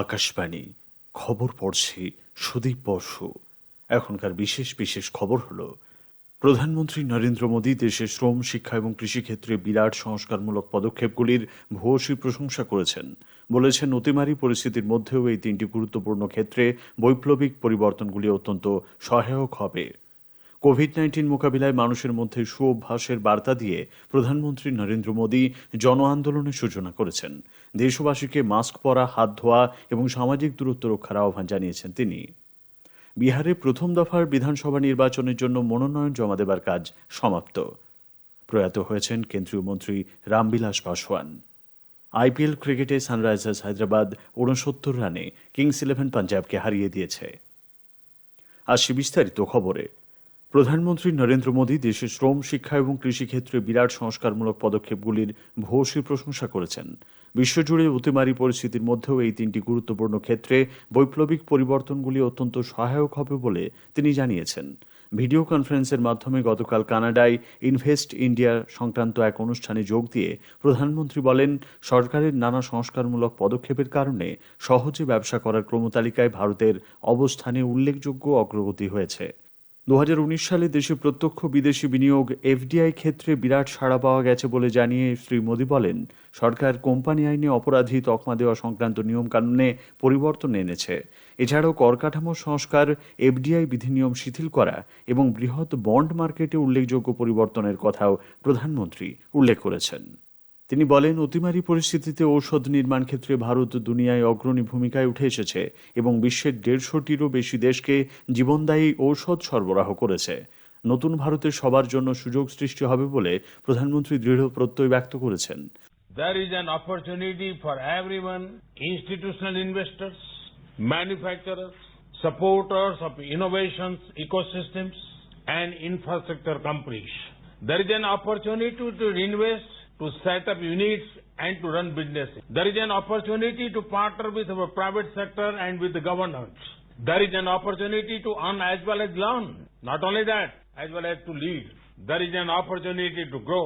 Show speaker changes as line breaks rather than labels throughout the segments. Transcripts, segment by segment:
আকাশবাণী খবর পড়ছে সুদীপ বসু এখনকার বিশেষ বিশেষ খবর হল প্রধানমন্ত্রী নরেন্দ্র মোদী দেশে শ্রম শিক্ষা এবং কৃষিক্ষেত্রে বিরাট সংস্কারমূলক পদক্ষেপগুলির ভূয়সী প্রশংসা করেছেন বলেছেন অতিমারী পরিস্থিতির মধ্যেও এই তিনটি গুরুত্বপূর্ণ ক্ষেত্রে বৈপ্লবিক পরিবর্তনগুলি অত্যন্ত সহায়ক হবে কোভিড নাইন্টিন মোকাবিলায় মানুষের মধ্যে সুঅভ্যাসের বার্তা দিয়ে প্রধানমন্ত্রী নরেন্দ্র মোদী জন আন্দোলনের সূচনা করেছেন দেশবাসীকে মাস্ক পরা হাত ধোয়া এবং সামাজিক দূরত্ব রক্ষার আহ্বান জানিয়েছেন তিনি বিহারে প্রথম দফার বিধানসভা নির্বাচনের জন্য মনোনয়ন জমা দেবার কাজ সমাপ্ত প্রয়াত হয়েছেন কেন্দ্রীয় মন্ত্রী রামবিলাস পাসওয়ান আইপিএল ক্রিকেটে সানরাইজার্স হায়দ্রাবাদ উনসত্তর রানে কিংস ইলেভেন পাঞ্জাবকে হারিয়ে দিয়েছে আর সে বিস্তারিত খবরে প্রধানমন্ত্রী নরেন্দ্র মোদী দেশে শ্রম শিক্ষা এবং কৃষিক্ষেত্রে বিরাট সংস্কারমূলক পদক্ষেপগুলির ভূয়সী প্রশংসা করেছেন বিশ্বজুড়ে অতিমারী পরিস্থিতির মধ্যেও এই তিনটি গুরুত্বপূর্ণ ক্ষেত্রে বৈপ্লবিক পরিবর্তনগুলি অত্যন্ত সহায়ক হবে বলে তিনি জানিয়েছেন ভিডিও কনফারেন্সের মাধ্যমে গতকাল কানাডায় ইনভেস্ট ইন্ডিয়া সংক্রান্ত এক অনুষ্ঠানে যোগ দিয়ে প্রধানমন্ত্রী বলেন সরকারের নানা সংস্কারমূলক পদক্ষেপের কারণে সহজে ব্যবসা করার ক্রমতালিকায় ভারতের অবস্থানে উল্লেখযোগ্য অগ্রগতি হয়েছে দু সালে দেশে প্রত্যক্ষ বিদেশি বিনিয়োগ এফডিআই ক্ষেত্রে বিরাট সাড়া পাওয়া গেছে বলে জানিয়ে শ্রী মোদী বলেন সরকার কোম্পানি আইনে অপরাধী তকমা দেওয়া সংক্রান্ত নিয়মকানুনে পরিবর্তন এনেছে এছাড়াও করকাঠামো সংস্কার এফডিআই বিধিনিয়ম শিথিল করা এবং বৃহৎ বন্ড মার্কেটে উল্লেখযোগ্য পরিবর্তনের কথাও প্রধানমন্ত্রী উল্লেখ করেছেন তিনি বলেন অতিমারী পরিস্থিতিতে ঔষধ নির্মাণ ক্ষেত্রে ভারত দুনিয়ায় অগ্রণী ভূমিকায় উঠে এসেছে এবং বিশ্বের দেড়শোটিরও বেশি দেশকে জীবনদায়ী ঔষধ সরবরাহ করেছে নতুন ভারতের সবার জন্য সুযোগ সৃষ্টি হবে বলে প্রধানমন্ত্রী দৃঢ় প্রত্যয় ব্যক্ত করেছেন
There is an opportunity for everyone, institutional investors, manufacturers, supporters of innovations, ecosystems, and infrastructure companies. There is an opportunity to invest to set up units and to run businesses. There is an opportunity to partner with our private sector and with the government. There is an opportunity to earn as well as learn. Not only that, as well as to lead. There is an opportunity to grow.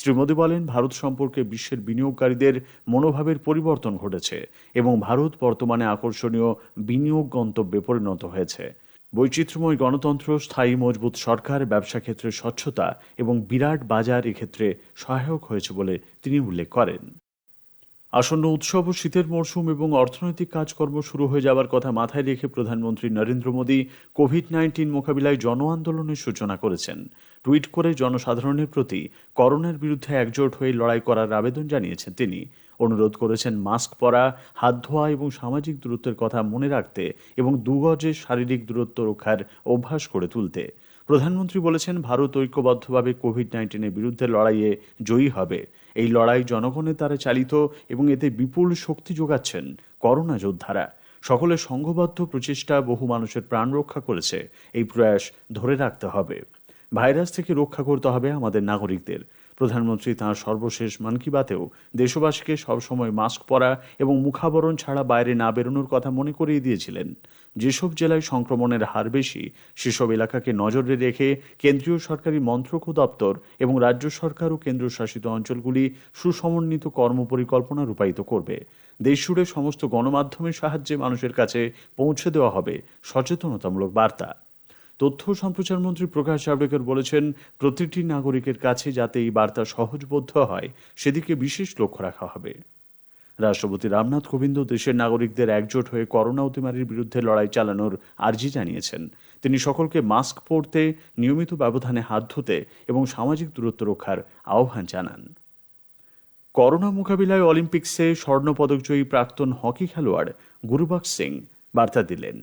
Shri Modi বলেন ভারত সম্পর্কে বিশ্বের বিনিয়োগকারীদের মনোভাবের পরিবর্তন ঘটেছে এবং ভারত বর্তমানে আকর্ষণীয় বিনিয়োগ গন্তব্যে পরিণত হয়েছে বৈচিত্র্যময় গণতন্ত্র স্থায়ী মজবুত সরকার ব্যবসা ক্ষেত্রে স্বচ্ছতা এবং বিরাট বাজার এক্ষেত্রে সহায়ক হয়েছে বলে তিনি উল্লেখ করেন আসন্ন উৎসব ও শীতের মরশুম এবং অর্থনৈতিক কাজকর্ম শুরু হয়ে যাওয়ার কথা মাথায় রেখে প্রধানমন্ত্রী নরেন্দ্র মোদী কোভিড নাইন্টিন মোকাবিলায় জন আন্দোলনের সূচনা করেছেন টুইট করে জনসাধারণের প্রতি করোনার বিরুদ্ধে একজোট হয়ে লড়াই করার আবেদন জানিয়েছেন তিনি অনুরোধ করেছেন মাস্ক পরা হাত ধোয়া এবং সামাজিক দূরত্বের কথা মনে রাখতে এবং দুগজের শারীরিক দূরত্ব রক্ষার অভ্যাস করে তুলতে প্রধানমন্ত্রী বলেছেন ভারত ঐক্যবদ্ধভাবে কোভিড নাইন্টিনের বিরুদ্ধে লড়াইয়ে জয়ী হবে এই লড়াই জনগণের দ্বারা চালিত এবং এতে বিপুল শক্তি যোগাচ্ছেন করোনা যোদ্ধারা সকলের সংঘবদ্ধ প্রচেষ্টা বহু মানুষের প্রাণ রক্ষা করেছে এই প্রয়াস ধরে রাখতে হবে ভাইরাস থেকে রক্ষা করতে হবে আমাদের নাগরিকদের প্রধানমন্ত্রী তাঁর সর্বশেষ মন কি বাতেও দেশবাসীকে সবসময় মাস্ক পরা এবং মুখাবরণ ছাড়া বাইরে না বেরোনোর কথা মনে করিয়ে দিয়েছিলেন যেসব জেলায় সংক্রমণের হার বেশি সেসব এলাকাকে নজরে রেখে কেন্দ্রীয় সরকারি মন্ত্রক দপ্তর এবং রাজ্য সরকার ও কেন্দ্রশাসিত অঞ্চলগুলি সুসমন্বিত কর্মপরিকল্পনা রূপায়িত করবে দেশজুড়ে সমস্ত গণমাধ্যমের সাহায্যে মানুষের কাছে পৌঁছে দেওয়া হবে সচেতনতামূলক বার্তা তথ্য সম্প্রচার মন্ত্রী প্রকাশ জাভড়েকর বলেছেন প্রতিটি নাগরিকের কাছে যাতে এই বার্তা সহজবোধ্য হয় সেদিকে বিশেষ লক্ষ্য রাখা হবে রাষ্ট্রপতি রামনাথ কোবিন্দ দেশের নাগরিকদের একজোট হয়ে করোনা অতিমারির বিরুদ্ধে লড়াই চালানোর আর্জি জানিয়েছেন তিনি সকলকে মাস্ক পরতে নিয়মিত ব্যবধানে হাত ধুতে এবং সামাজিক দূরত্ব রক্ষার আহ্বান জানান করোনা মোকাবিলায় অলিম্পিক্সে স্বর্ণপদকজয়ী প্রাক্তন হকি খেলোয়াড় গুরুবাগ সিং বার্তা দিলেন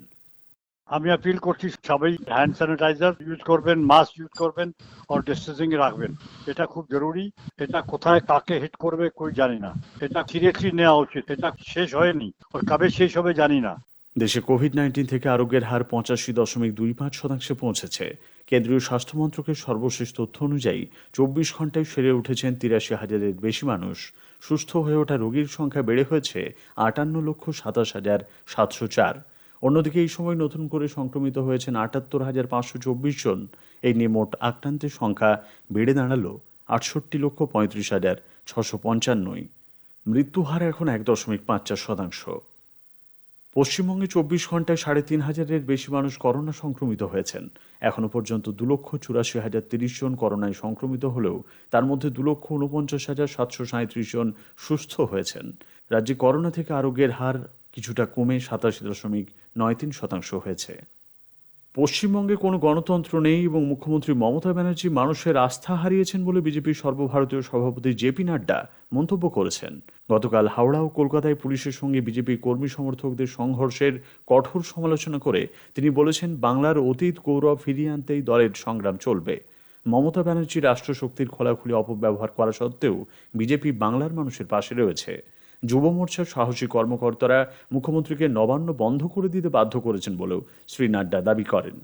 আমি আপিল করছি সবাই হ্যান্ড স্যানিটাইজার ইউজ করবেন মাস্ক ইউজ করবেন আর ডিস্টেন্সিং রাখবেন এটা খুব জরুরি এটা কোথায় কাকে হিট করবে কই জানি না এটা সিরিয়াসলি নেওয়া উচিত এটা শেষ হয়নি আর কবে শেষ হবে জানি না
দেশে কোভিড নাইন্টিন থেকে আরোগ্যের হার পঁচাশি দশমিক দুই পাঁচ শতাংশে পৌঁছেছে কেন্দ্রীয় স্বাস্থ্য মন্ত্রকের সর্বশেষ তথ্য অনুযায়ী চব্বিশ ঘন্টায় সেরে উঠেছেন তিরাশি হাজারের বেশি মানুষ সুস্থ হয়ে ওঠা রোগীর সংখ্যা বেড়ে হয়েছে আটান্ন লক্ষ সাতাশ হাজার সাতশো চার অন্যদিকে এই সময় নতুন করে সংক্রমিত হয়েছেন আটাত্তর হাজার পাঁচশো চব্বিশ জন এই নিয়ে মোট আক্রান্তের সংখ্যা বেড়ে দাঁড়ালো আটষট্টি লক্ষ পঁয়ত্রিশ হাজার ছশো পঞ্চান্নই মৃত্যুহার এখন এক দশমিক পাঁচ চার শতাংশ পশ্চিমবঙ্গে চব্বিশ ঘন্টায় সাড়ে তিন হাজারের বেশি মানুষ করোনা সংক্রমিত হয়েছেন এখনও পর্যন্ত দু লক্ষ চুরাশি হাজার তিরিশ জন করোনায় সংক্রমিত হলেও তার মধ্যে দু লক্ষ ঊনপঞ্চাশ হাজার সাতশো সাঁত্রিশ জন সুস্থ হয়েছেন রাজ্যে করোনা থেকে আরোগ্যের হার কিছুটা কমে সাতাশি দশমিক নয় তিন শতাংশ হয়েছে
পশ্চিমবঙ্গে কোনো গণতন্ত্র নেই এবং মুখ্যমন্ত্রী মমতা ব্যানার্জি মানুষের আস্থা হারিয়েছেন বলে বিজেপির সর্বভারতীয় সভাপতি জেপি নাড্ডা মন্তব্য করেছেন গতকাল হাওড়া ও কলকাতায় পুলিশের সঙ্গে বিজেপি কর্মী সমর্থকদের সংঘর্ষের কঠোর সমালোচনা করে তিনি বলেছেন বাংলার অতীত গৌরব ফিরিয়ে আনতেই দলের সংগ্রাম চলবে মমতা ব্যানার্জি রাষ্ট্রশক্তির খোলাখুলি অপব্যবহার করা সত্ত্বেও বিজেপি বাংলার মানুষের পাশে রয়েছে যুব মোর্চার সাহসী কর্মকর্তারা মুখ্যমন্ত্রীকে নবান্ন বন্ধ করে দিতে বাধ্য করেছেন বলেও শ্রী নাড্ডা দাবি করেন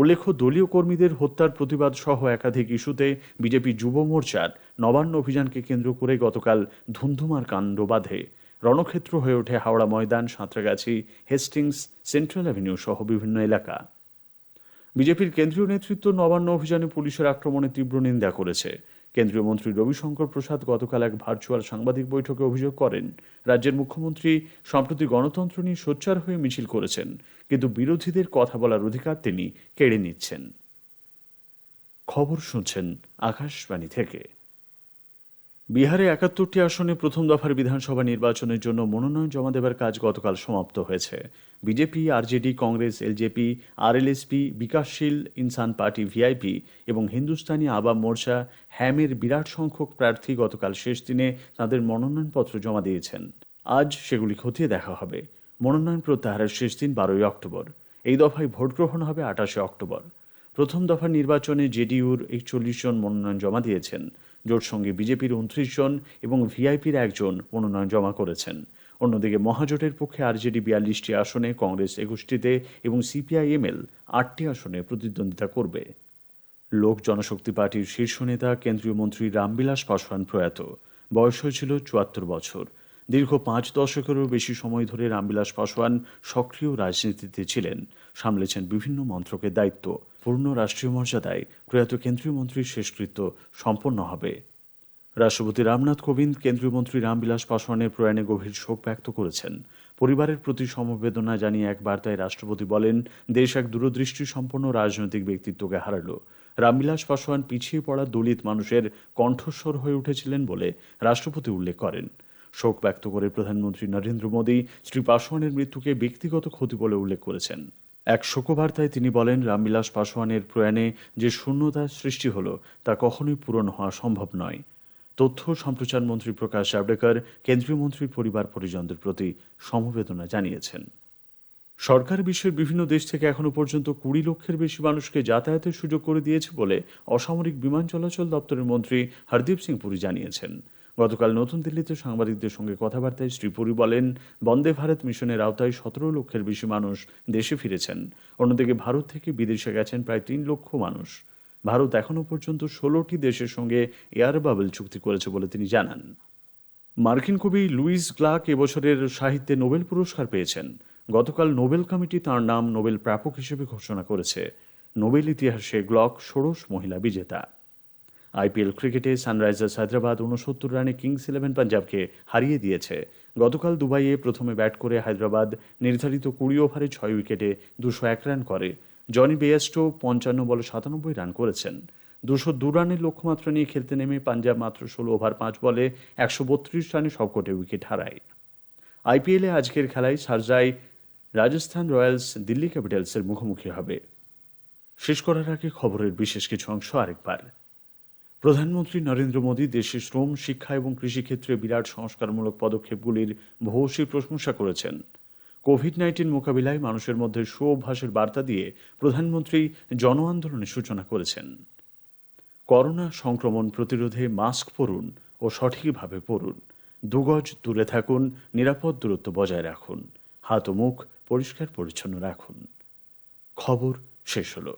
উল্লেখ্য দলীয় কর্মীদের হত্যার প্রতিবাদ সহ একাধিক ইস্যুতে বিজেপি যুব মোর্চার নবান্ন অভিযানকে কেন্দ্র করে গতকাল ধুন্ধুমার কাণ্ড বাঁধে রণক্ষেত্র হয়ে ওঠে Howrah Maidan Santragachi Hastings Central Avenue সহ বিভিন্ন এলাকা বিজেপির কেন্দ্রীয় নেতৃত্ব নবান্ন অভিযানে পুলিশের আক্রমণে তীব্র নিন্দা করেছে কেন্দ্রীয় মন্ত্রী রবিশঙ্কর প্রসাদ গতকাল এক ভার্চুয়াল সাংবাদিক বৈঠকে অভিযোগ করেন রাজ্যের মুখ্যমন্ত্রী সম্প্রতি গণতন্ত্র নিয়ে সোচ্চার হয়ে মিছিল করেছেন কিন্তু বিরোধীদের কথা বলার অধিকার তিনি কেড়ে নিচ্ছেন
খবর শুনছেন আকাশবাণী থেকে বিহারে একাত্তরটি আসনে প্রথম দফার বিধানসভা নির্বাচনের জন্য মনোনয়ন জমা দেবার কাজ গতকাল সমাপ্ত হয়েছে BJP RJD Congress LJP RLSP Vikassheel Insaan party VIP এবং হিন্দুস্তানি আবাম মোর্চা হ্যামের বিরাট সংখ্যক প্রার্থী গতকাল শেষ দিনে তাদের মনোনয়নপত্র জমা দিয়েছেন আজ সেগুলি খতিয়ে দেখা হবে মনোনয়ন প্রত্যাহারের শেষ দিন বারোই অক্টোবর এই দফায় ভোটগ্রহণ হবে আঠাশে অক্টোবর প্রথম দফার নির্বাচনে জেডিইউর একচল্লিশ জন মনোনয়ন জমা দিয়েছেন জোট সঙ্গে বিজেপির উনত্রিশ জন এবং ভিআইপির একজন মনোনয়ন জমা করেছেন অন্যদিকে মহাজোটের পক্ষে আরজেডি বিয়াল্লিশটি আসনে কংগ্রেস একুশটিতে এবং সিপিআইএমএল আটটি আসনে প্রতিদ্বন্দ্বিতা করবে লোক জনশক্তি পার্টির শীর্ষ নেতা কেন্দ্রীয় মন্ত্রী রামবিলাস পাসওয়ান প্রয়াত বয়স হয়েছিল চুয়াত্তর বছর দীর্ঘ পাঁচ দশকেরও বেশি সময় ধরে রামবিলাস পাসওয়ান সক্রিয় রাজনীতিতে ছিলেন সামলেছেন বিভিন্ন মন্ত্রকের দায়িত্ব পূর্ণ রাষ্ট্রীয় মর্যাদায় প্রয়াত কেন্দ্রীয় মন্ত্রীর শেষকৃত্য সম্পন্ন হবে রাষ্ট্রপতি রামনাথ কোবিন্দ কেন্দ্রীয় মন্ত্রী রামবিলাস পাসোয়ানের প্রয়াণে গভীর শোক ব্যক্ত করেছেন পরিবারের প্রতি সমবেদনা জানিয়ে এক বার্তায় রাষ্ট্রপতি বলেন দেশ এক দূরদৃষ্টি সম্পন্ন রাজনৈতিক ব্যক্তিত্বকে হারালো রামবিলাস পাসোয়ান পিছিয়ে পড়া দলিত মানুষের কণ্ঠস্বর হয়ে উঠেছিলেন বলে রাষ্ট্রপতি উল্লেখ করেন শোক ব্যক্ত করে প্রধানমন্ত্রী নরেন্দ্র মোদী শ্রী পাসোয়ানের মৃত্যুকে ব্যক্তিগত ক্ষতি বলে উল্লেখ করেছেন এক শোকবার্তায় তিনি বলেন রামবিলাস পাসওয়ানের প্রয়াণে যে শূন্যতা সৃষ্টি হলো তা কখনোই পূরণ হওয়া সম্ভব নয় তথ্য সম্প্রচার মন্ত্রী প্রকাশ জাভড়েকর কেন্দ্রীয় মন্ত্রীর পরিবার পরিজনদের প্রতি সমবেদনা জানিয়েছেন সরকার বিশ্বের বিভিন্ন দেশ থেকে এখনও পর্যন্ত কুড়ি লক্ষের বেশি মানুষকে যাতায়াতের সুযোগ করে দিয়েছে বলে অসামরিক বিমান চলাচল দপ্তরের মন্ত্রী হরদীপ সিং পুরী জানিয়েছেন গতকাল নতুন দিল্লিতে সাংবাদিকদের সঙ্গে কথাবার্তায় শ্রী পুরী বলেন বন্দে ভারত মিশনের আওতায় সতেরো লক্ষের বেশি মানুষ দেশে ফিরেছেন অন্যদিকে ভারত থেকে বিদেশে গেছেন প্রায় তিন লক্ষ মানুষ ভারত এখনও পর্যন্ত ষোলোটি দেশের সঙ্গে এয়ার বাবল চুক্তি করেছে বলে তিনি জানান মার্কিন কবি লুইস গ্লাক এবছরের সাহিত্যে নোবেল পুরস্কার পেয়েছেন গতকাল নোবেল কমিটি তাঁর নাম নোবেল প্রাপক হিসেবে ঘোষণা করেছে নোবেল ইতিহাসে গ্লক ষোড়শ মহিলা বিজেতা আইপিএল ক্রিকেটে সানরাইজার্স হায়দ্রাবাদ উনসত্তর রানে কিংস ইলেভেন পাঞ্জাবকে হারিয়ে দিয়েছে গতকাল দুবাইয়ে প্রথমে ব্যাট করে হায়দ্রাবাদ নির্ধারিত কুড়ি ওভারে ছয় উইকেটে দুশো এক রান করে জনি বেয়াস্টো পঞ্চান্ন বলে সাতানব্বই রান করেছেন দুশো দু রানের লক্ষ্যমাত্রা নিয়ে খেলতে নেমে পাঞ্জাব মাত্র ষোলো ওভার পাঁচ বলে একশো বত্রিশ রানে সবকটে উইকেট হারায় আইপিএলে আজকের খেলায় সারজায় রাজস্থান রয়্যালস দিল্লি ক্যাপিটালসের মুখোমুখি হবে শেষ করার আগে খবরের বিশেষ কিছু অংশ আরেকবার প্রধানমন্ত্রী নরেন্দ্র মোদী দেশের শ্রম শিক্ষা এবং কৃষিক্ষেত্রে বিরাট সংস্কারমূলক পদক্ষেপগুলির ভূয়সী প্রশংসা করেছেন কোভিড নাইন্টিন মোকাবিলায় মানুষের মধ্যে অভ্যাসের বার্তা দিয়ে প্রধানমন্ত্রী জন আন্দোলনের সূচনা করেছেন করোনা সংক্রমণ প্রতিরোধে মাস্ক পরুন ও সঠিকভাবে পরুন দুগজ দূরে থাকুন নিরাপদ দূরত্ব বজায় রাখুন হাত ও মুখ পরিষ্কার পরিচ্ছন্ন রাখুন খবর শেষ হলো